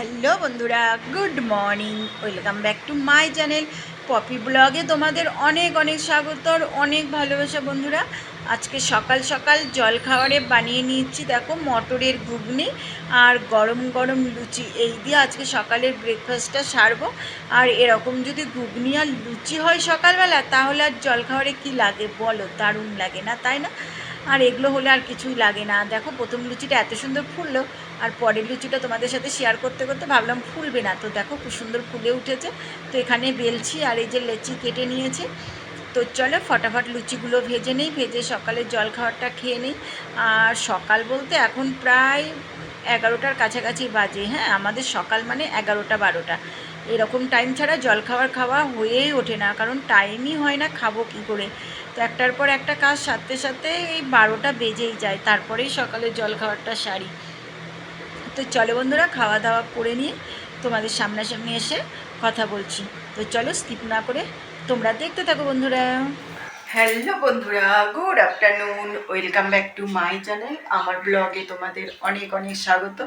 Hello বন্ধুরা, good morning, welcome back to my channel Popy ব্লগে তোমাদের অনেক অনেক স্বাগত অনেক ভালোবাসা বন্ধুরা। আজকে সকাল সকাল জল খাবারে বানিয়ে নিচ্ছি দেখো মটরের ঘুগনি আর গরম গরম লুচি। এই দিয়ে আজকে সকালের ব্রেকফাস্টটা সারবো। আর এরকম যদি ঘুগনি আর লুচি হয় সকালবেলা, তাহলে আর জল খাবারে কী লাগে বলো? দারুণ লাগে না, তাই না? আর এগুলো হলে আর কিছুই লাগে না। দেখো, প্রথম লুচিটা এত সুন্দর ফুললো, আর পরের লুচিটা তোমাদের সাথে শেয়ার করতে করতে ভাবলাম ফুলবে না। তো দেখো, খুব সুন্দর ফুলে উঠেছে। তো এখানে বেলছি আর এই যে লেচি কেটে নিয়েছি। তো চলো, ফটাফট লুচিগুলো ভেজে নিই। ভেজে সকালে জল খাবারটা খেয়ে নিই। আর সকাল বলতে এখন প্রায় এগারোটার কাছাকাছি বাজে। হ্যাঁ আমাদের সকাল মানে এগারোটা, বারোটা। এরকম টাইম ছাড়া জল খাবার খাওয়া হয়েই ওঠে না, কারণ টাইমই হয় না খাব কী করে? তো একটার পর একটা কাজ সারতে সারতে এই বারোটা বেজেই যায়, তারপরেই সকালে জল খাবারটা সারি। তো চলো বন্ধুরা খাওয়া দাওয়া করে নিয়ে তোমাদের সামনাসামনি এসে কথা বলছি। তো চলো স্কিপ না করে তোমরা দেখতে থাকো বন্ধুরা। হ্যালো বন্ধুরা good afternoon welcome back to my channel আমার ব্লগে তোমাদের অনেক অনেক স্বাগত।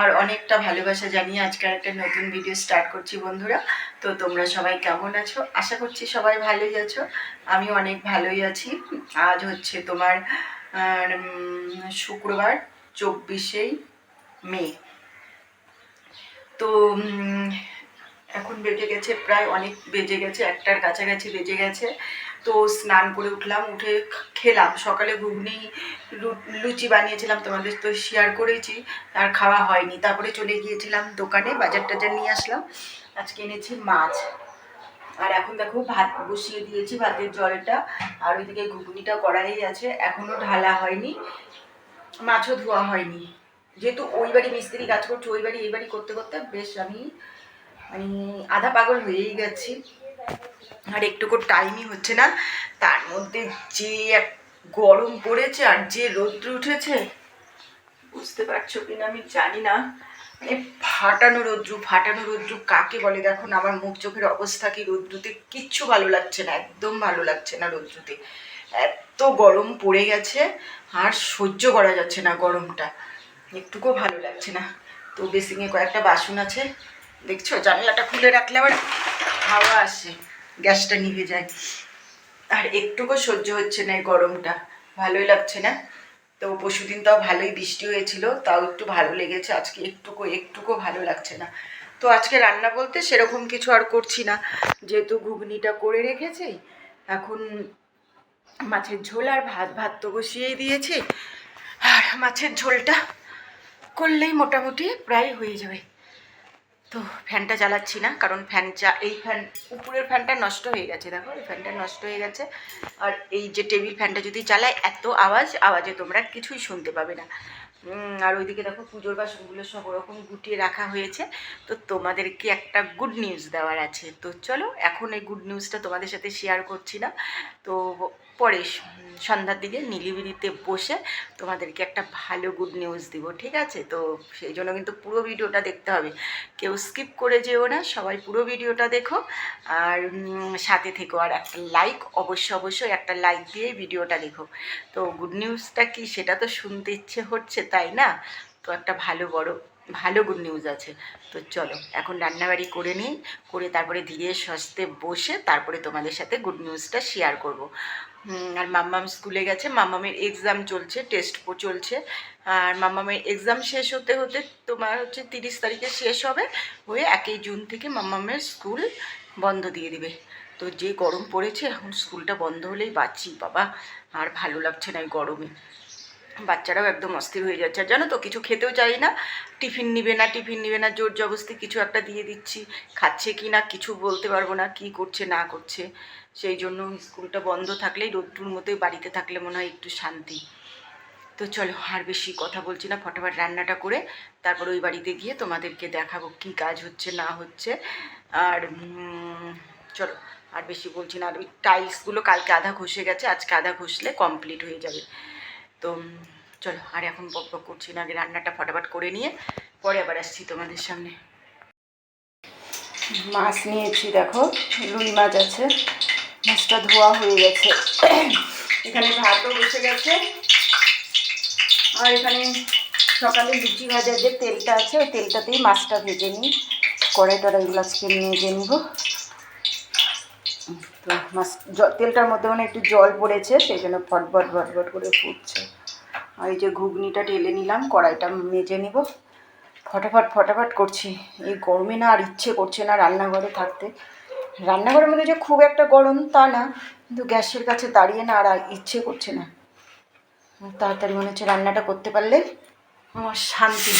আর অনেকটা ভালোবাসা জানিয়ে আজকে একটা নতুন ভিডিও স্টার্ট করছি বন্ধুরা। তো তোমরা সবাই কেমন আছো? আশা করছি সবাই ভালোই আছো। আমি অনেক ভালোই আছি। আজ হচ্ছে তোমার শুক্রবার চব্বিশেই মে। তো এখন বেজে গেছে প্রায় অনেক বেজে গেছে, একটার কাছাকাছি বেজে গেছে। তো স্নান করে উঠলাম, উঠে খেলাম। সকালে ঘুগনি লুচি বানিয়েছিলাম, তোমাদের তো শেয়ার করেছি, আর খাওয়া হয়নি। তারপরে চলে গিয়েছিলাম দোকানে, বাজার টাজার নিয়ে আসলাম। আজকে এনেছি মাছ। আর এখন দেখো ভাত বসিয়ে দিয়েছি, ভাতের জলটা। আর ওইদিকে ঘুগনিটা করাই আছে এখনও ঢালা হয়নি। মাছও ধোয়া হয়নি। যেহেতু ওই বাড়ি মিস্ত্রি কাজ করছে, ওই বাড়ি, এই বাড়ি করতে করতে বেশ আমি মানে আধা পাগল হয়েই গেছি। আর একটুকু টাইমই হচ্ছে না। তার মধ্যে যে এক গরম পড়েছে আর যে রৌদ্র উঠেছে, বুঝতে পারছ কিনা আমি জানি না। মানে ফাটানো রৌদ্রু ফাটানো রৌদ্রু কাকে বলে? দেখো না, আমার মুখ চোখের অবস্থা কি রৌদ্রুতে? কিচ্ছু ভালো লাগছে না, একদম ভালো লাগছে না রৌদ্রুতে। এত গরম পড়ে গেছে, আর সহ্য করা যাচ্ছে না গরমটা। একটুকুও ভালো লাগছে না। তো বেসিংয়ে কয়েকটা বাসন আছে। দেখছ? জানলাটা খুলে রাখলে আবার হাওয়া আসে, গ্যাসটা নিভে যায়। আর একটুকু সহ্য হচ্ছে না এই গরমটা। ভালোই লাগছে না? তো পরশুদিন তাও ভালোই বৃষ্টি হয়েছিল, তাও একটু ভালো লেগেছে। আজকে একটুকু একটুকু ভালো লাগছে না। তো আজকে রান্না বলতে সেরকম কিছু আর করছি না। যেহেতু ঘুগনিটা করে রেখেছি, এখন মাছের ঝোল আর ভাত ভাত তো বসিয়েই দিয়েছি। আর মাছের ঝোলটা করলেই মোটামুটি প্রায় হয়ে যাবে। তো ফ্যানটা চালাচ্ছি না, কারণ ফ্যান চা, এই ফ্যান, উপরের ফ্যানটা নষ্ট হয়ে গেছে, দেখো, এই ফ্যানটা নষ্ট হয়ে গেছে। আর এই যে টেবিল ফ্যানটা যদি চালায়, এত আওয়াজ, আওয়াজে তোমরা কিছুই শুনতে পাবে না। আর ওইদিকে দেখো, পুজোর বাসনগুলো সব ওরকম গুটিয়ে রাখা হয়েছে। তো তোমাদেরকে একটা গুড নিউজ দেওয়ার আছে। তো চলো, এখন এই গুড নিউজটা তোমাদের সাথে শেয়ার করছি না। তো পরে সন্ধ্যার দিকে নিলিবিলিতে বসে তোমাদেরকে একটা ভালো গুড নিউজ দিব, ঠিক আছে? তো সেই জন্য কিন্তু পুরো ভিডিওটা দেখতে হবে। কেউ স্কিপ করে যেও না, সবাই পুরো ভিডিওটা দেখো। আর সাথে থেকো। আর একটা লাইক অবশ্য অবশ্যই একটা লাইক দিয়ে ভিডিওটা দেখো। তো গুড নিউজটা কি সেটা তো শুনতে ইচ্ছে হচ্ছে, তাই না? তো একটা ভালো বড়, ভালো গুড নিউজ আছে। তো চলো, এখন রান্নাবাড়ি করে নিই। করে তারপরে ধীরে সস্তে বসে তারপরে তোমাদের সাথে গুড নিউজটা শেয়ার করব। আর মাম্মাম স্কুলে গেছে। মাম্মামের এক্সাম চলছে টেস্ট চলছে। আর মাম্মামের এক্সাম শেষ হতে হতে তোমার হচ্ছে তিরিশ তারিখে শেষ হবে। হয়ে একই জুন থেকে মাম্মামের স্কুল বন্ধ দিয়ে দিবে। তো যে গরম পড়েছে, এখন স্কুলটা বন্ধ হলেই বাঁচি, বাবা। আর ভালো লাগছে না এই গরমে। বাচ্চারাও একদম অস্থির হয়ে যাচ্ছে। আর জানো তো, কিছু খেতেও চাই না। টিফিন নিবে না, টিফিন নিবে না, জোর জবস্তি কিছু একটা দিয়ে দিচ্ছি। খাচ্ছে কি না, কিছু বলতে পারব না, কি করছে, না করছে। সেই জন্য স্কুলটা বন্ধ থাকলেই, রোদ্দুর মতোই বাড়িতে থাকলে মনে হয় একটু শান্তি। তো চলো, আর বেশি কথা বলছি না, ফটাফট রান্নাটা করে তারপর ওই বাড়িতে গিয়ে তোমাদেরকে দেখাবো কি কাজ হচ্ছে, না হচ্ছে। আর চলো, আর বেশি বলছি না। আর ওই টাইলসগুলো কালকে আধা ঘষে গেছে, আজকে আধা ঘষলে কমপ্লিট হয়ে যাবে। তো চলো, আর এখন বক বক করছি না, আগে রান্নাটা ফটাফট করে নিয়ে পরে আবার আসছি তোমাদের সামনে। মাছ নিয়েছি, দেখো, রুই মাছ আছে, মাছটা ধোয়া হয়ে গেছে। এখানে ভাতও বসে গেছে, আর এখানে সকালে লুচি ভাজার যে তেলটা আছে, ওই তেলটাতেই মাছটা ভেজে নিই, কড়াই টড়াই টড়াইগুলো আজকে মেজে নিব। তো মাছ তেলটার মধ্যে মানে একটু জল পড়েছে, সেই জন্য ফটফট ফটফট করে ফুটছে। আর এই যে ঘুগনিটা ঢেলে নিলাম, কড়াইটা মেজে নিব। ফটাফট ফটাফট করছি। এই গরমে না আর ইচ্ছে করছে না রান্নাঘরে থাকতে। রান্নাঘরের মধ্যে যে খুব একটা গরম তা না, কিন্তু গ্যাসের কাছে দাঁড়িয়ে না আর ইচ্ছে করছে না। তাড়াতাড়ি মনে হচ্ছে রান্নাটা করতে পারলে আমার শান্তি।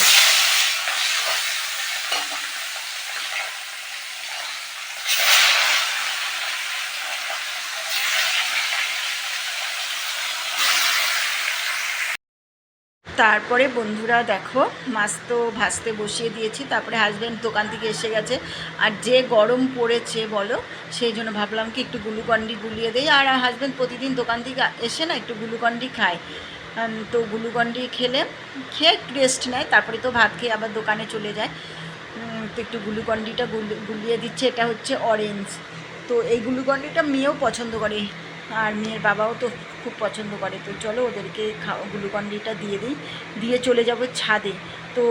তারপরে বন্ধুরা দেখো, মাছ তো ভাজতে বসিয়ে দিয়েছি, তারপরে হাজব্যান্ড দোকান থেকে এসে গেছে। আর যে গরম পড়েছে বলো, সেই জন্য ভাবলাম কি একটু গ্লুকন্ডি গুলিয়ে দেই। আর হাজব্যান্ড প্রতিদিন দোকান থেকে এসে না একটু গ্লুকন্ডি খায়। তো গ্লুকন্ডি খেলে, খেয়ে একটু রেস্ট নেয়, তারপরে তো ভাত খেয়ে আবার দোকানে চলে যায়। তো একটু গ্লুকন্ডিটা গুলি- গুলিয়ে দিচ্ছে, এটা হচ্ছে অরেঞ্জ তো এই গ্লুকন্ডিটা মেয়েও পছন্দ করে। আর মেয়ের বাবাও তো খুব পছন্দ করে। তো চলো ওদেরকে গ্লুকন্ডিটা দিয়ে দিই। দিয়ে চলে যাব ছাদে। তো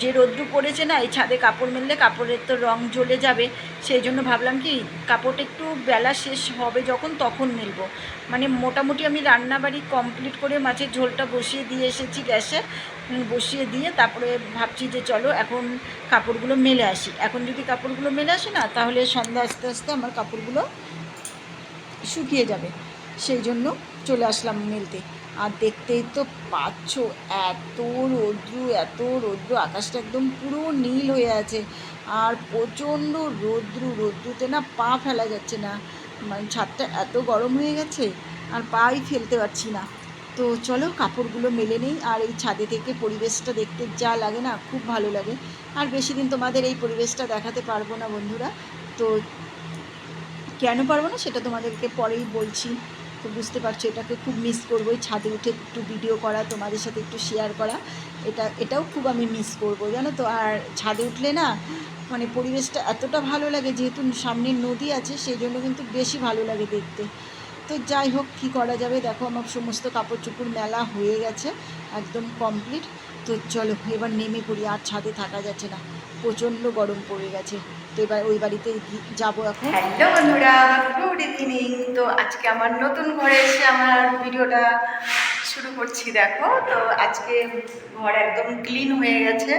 যে রোদ্রু পড়েছে না, এই ছাদে কাপড় মেললে কাপড়ের তো রং জ্বলে যাবে। সেই জন্য ভাবলাম কি, কাপড়টা একটু বেলা শেষ হবে যখন তখন মেলবো। মানে মোটামুটি আমি রান্নাবাড়ি কমপ্লিট করে মাছের ঝোলটা বসিয়ে দিয়ে এসেছি গ্যাসে। বসিয়ে দিয়ে তারপরে ভাবছি যে চলো এখন কাপড়গুলো মেলে আসি। এখন যদি কাপড়গুলো মেলে আসি না, তাহলে সন্ধ্যা আস্তে আস্তে আমার কাপড়গুলো শুকিয়ে যাবে। সেই জন্য চলে আসলাম মেলতে। আর দেখতেই তো পাচ্ছ, এত রৌদ্র এত রৌদ্র, আকাশটা একদম পুরো নীল হয়ে আছে। আর প্রচণ্ড রৌদ্রু, রৌদ্রুতে না পা ফেলা যাচ্ছে না। মানে ছাদটা এত গরম হয়ে গেছে, আর পাই ফেলতে পারছি না। তো চলো কাপড়গুলো মেলে নেই, আর এই ছাদে থেকে পরিবেশটা দেখতে যা লাগে না, খুব ভালো লাগে। আর বেশি দিন তোমাদের এই পরিবেশটা দেখাতে পারব না বন্ধুরা। তো কেন পারব না সেটা তোমাদেরকে পরেই বলছি। তো বুঝতে পারছ, এটাকে খুব মিস করব ছাদে উঠে একটু ভিডিও করা, তোমাদের সাথে একটু শেয়ার করা। এটা, এটাও খুব আমি মিস করব, জানো তো? আর ছাদে উঠলে না মানে পরিবেশটা এতটা ভালো লাগে, যেহেতু সামনে নদী আছে সেই জন্য কিন্তু বেশি ভালো লাগে দেখতে। তো যাই হোক, কী করা যাবে? দেখো, আমার সমস্ত কাপড় চোপড় মেলা হয়ে গেছে, একদম কমপ্লিট তো চলো, এবার নেমে পড়ি, আর ছাদে থাকা যাচ্ছে না। প্রচণ্ড গরম পড়ে গেছে। তো এবার ওই বাড়িতে যাব এখন। হ্যালো বন্ধুরা গুড ইভিনিং তো আজকে আমার নতুন ঘরে এসে আমার ভিডিওটা শুরু করছি, দেখো। তো আজকে ঘর একদম ক্লিন হয়ে গেছে।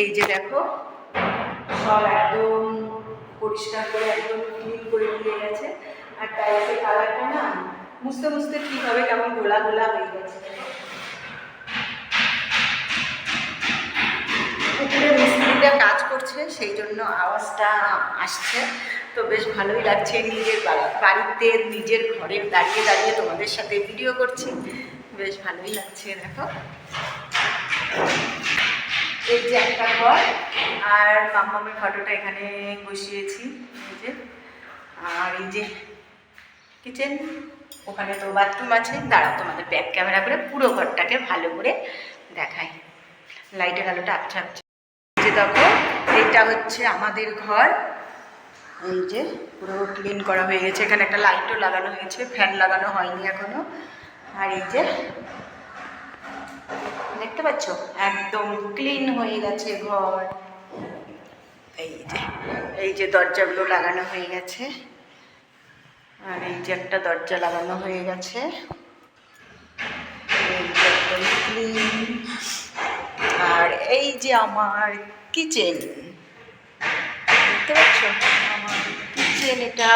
এই যে দেখো, সব একদম পরিষ্কার করে একদম ক্লিন করে দিয়ে গেছে। আর টাইলসের কালারটা না মুছতে মুছতে ঠিক হবে কেমন গোলা গোলা হয়ে গেছে। উপরে মিস্ত্রিটা কাজ করছে, সেই জন্য আওয়াজটা আসছে। তো বেশ ভালোই লাগছে নিজের বাড়িতে নিজের ঘরে দাঁড়িয়ে দাঁড়িয়ে তোমাদের সাথে ভিডিও করছি। বেশ ভালোই লাগছে, দেখো। এই যে একটা ঘর, আর মাম্মামের ফটোটা এখানে বসিয়েছি, এই যে। আর এই যে কিচেন, ওখানে তো বাথরুম আছে। দাঁড়াও, তোমাদের ব্যাক ক্যামেরা করে পুরো ঘরটাকে ভালো করে দেখাই। লাইটের আলোটা আচ্ছা এই যে দেখো, এইটা হচ্ছে আমাদের ঘর। এই যে পুরো ক্লিন করা হয়ে গেছে। এখানে একটা লাইটও লাগানো হয়েছে ফ্যান লাগানো হয়নি এখনও। আর এই যে, দেখতে পাচ্ছ? একদম ক্লিন হয়ে গেছে ঘর। এই যে এই যে দরজাগুলো লাগানো হয়ে গেছে। আর এই যে একটা দরজা লাগানো হয়ে গেছে। আর এই যে আমার কিচেন দেখতে পাচ্ছ? আমার কিচেন এটা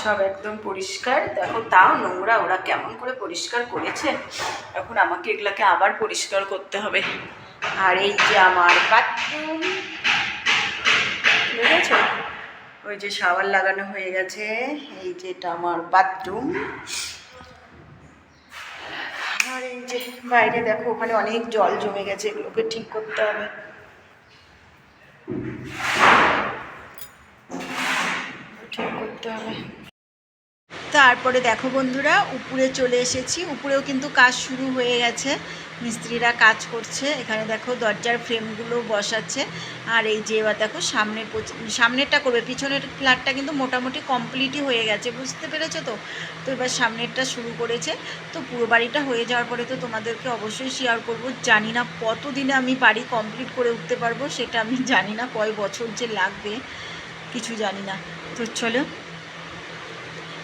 সব একদম পরিষ্কার। দেখো, তাও নোংরা, ওরা কেমন করে পরিষ্কার করেছে। এখন আমাকে এগুলাকে আবার পরিষ্কার করতে হবে। আর এই যে আমার বাথরুম দেখেছ ওই যে শাওয়ার লাগানো হয়ে গেছে, এই যেটা আমার বাথরুম আর এই যে বাইরে দেখো, ওখানে অনেক জল জমে গেছে, এগুলোকে ঠিক করতে হবে। ঠিক করতে হবে। তারপরে দেখো বন্ধুরা, উপরে চলে এসেছি। উপরেও কিন্তু কাজ শুরু হয়ে গেছে। মিস্ত্রিরা কাজ করছে। এখানে দেখো দরজার ফ্রেমগুলো বসাচ্ছে। আর এই যে এবার দেখো সামনের সামনেরটা করবে। পিছনের ফ্ল্যাটটা কিন্তু মোটামুটি কমপ্লিটই হয়ে গেছে। বুঝতে পেরেছ তো? তো এবার সামনেরটা শুরু করেছে। তো পুরো বাড়িটা হয়ে যাওয়ার পরে তো তোমাদেরকে অবশ্যই শেয়ার করব। জানি না কতদিনে আমি বাড়ি কমপ্লিট করে উঠতে পারব, সেটা আমি জানি না। কয় বছর যে লাগবে, কিছু জানি না। তো চলো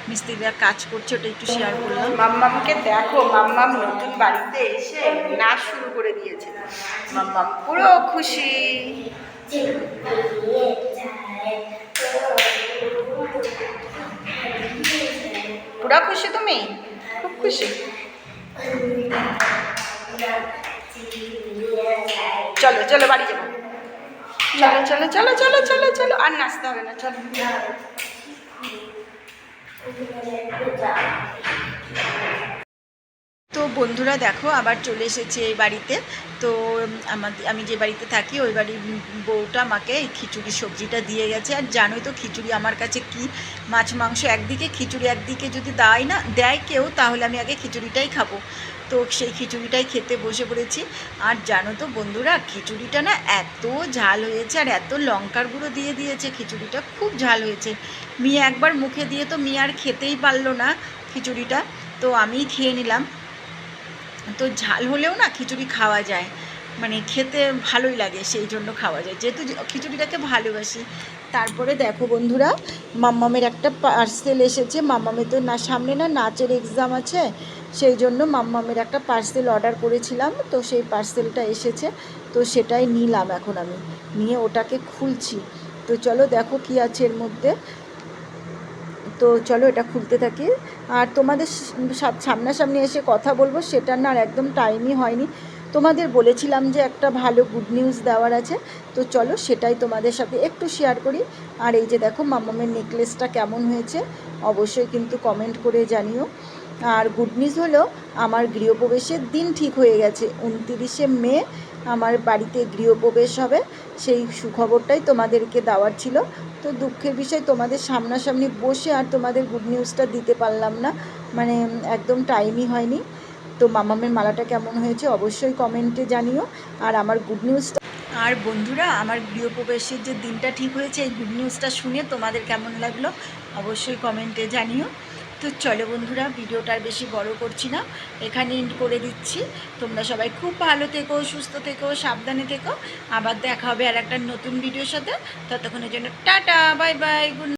মিস্ত্রিরা কাজ করছে, ওটা একটু শেয়ার করলাম। মাম্মামকে দেখো, মাম্মাম নতুন বাড়িতে এসে নাচ শুরু করে দিয়েছে। মাম্মাম পুরো খুশি। পুরা খুশি তুমি? খুব খুশি। চলো চলো বাড়ি যাব। চলো চলো চলো চলো চলো চলো, আর নাচতে হবে না, চলো। তো বন্ধুরা দেখো, আবার চলে এসেছে এই বাড়িতে। তো আমাদের আমি যে বাড়িতে থাকি, ওই বাড়ির বউটা আমাকে এই খিচুড়ি সবজিটা দিয়ে গেছে। আর জানোই তো খিচুড়ি আমার কাছে কি? মাছ, মাংস একদিকে, খিচুড়ি একদিকে যদি দেয় না, দেয় কেউ, তাহলে আমি আগে খিচুড়িটাই খাব। তো সেই খিচুড়িটাই খেতে বসে পড়েছি। আর জানো তো বন্ধুরা, খিচুড়িটা না এত ঝাল হয়েছে আর এত লঙ্কার গুঁড়ো দিয়ে দিয়েছে, খিচুড়িটা খুব ঝাল হয়েছে। মেয়ে একবার মুখে দিয়ে তো মেয়ে আর খেতেই পারল না খিচুড়িটা, তো আমিই খেয়ে নিলাম। তো ঝাল হলেও না খিচুড়ি খাওয়া যায় মানে খেতে ভালোই লাগে সেই জন্য খাওয়া যায়। যেহেতু খিচুড়িটাকে ভালোবাসি। তারপরে দেখো বন্ধুরা, মাম্মামের একটা পার্সেল এসেছে। মাম্মামের তো না, সামনে না নাচের এক্সাম আছে। সেই জন্য মাম্মামের একটা পার্সেল অর্ডার করেছিলাম, তো সেই পার্সেলটা এসেছে, তো সেটাই নিলাম এখন আমি, নিয়ে ওটাকে খুলছি। তো চলো দেখো কি আছে এর মধ্যে। তো চলো এটা খুলতে থাকি। আর তোমাদের সামনাসামনি এসে কথা বলব সেটা না আর একদম টাইমই হয়নি। তোমাদের বলেছিলাম যে একটা ভালো গুড নিউজ দেওয়ার আছে, তো চলো সেটাই তোমাদের সাথে একটু শেয়ার করি। আর এই যে দেখো মামামের নেকলেসটা কেমন হয়েছে, অবশ্যই কিন্তু কমেন্ট করে জানিও। আর গুড নিউজ হলো, আমার গৃহপ্রবেশের দিন ঠিক হয়ে গেছে। উনতিরিশে মে আমার বাড়িতে গৃহপ্রবেশ হবে। সেই সুখবরটাই তোমাদেরকে দেওয়ার ছিল। তো দুঃখের বিষয়, তোমাদের সামনাসামনি বসে আর তোমাদের গুড নিউজটা দিতে পারলাম না। মানে একদম টাইমই হয়নি। তো মামামের মালাটা কেমন হয়েছে অবশ্যই কমেন্টে জানিও। আর আমার গুড নিউজটা আর বন্ধুরা, আমার গৃহপ্রবেশের যে দিনটা ঠিক হয়েছে, এই গুড নিউজটা শুনে তোমাদের কেমন লাগল অবশ্যই কমেন্টে জানিও। তো চলো বন্ধুরা, ভিডিওটা বেশি বড় করছি না। এখানে এন্ড করে দিচ্ছি। তোমরা সবাই খুব ভালো থেকো, সুস্থ থেকো, সাবধানে থেকো। আবার দেখা হবে আর একটা নতুন ভিডিওর সাথে। ততক্ষণের জন্য টাটা, বাই বাই, গুড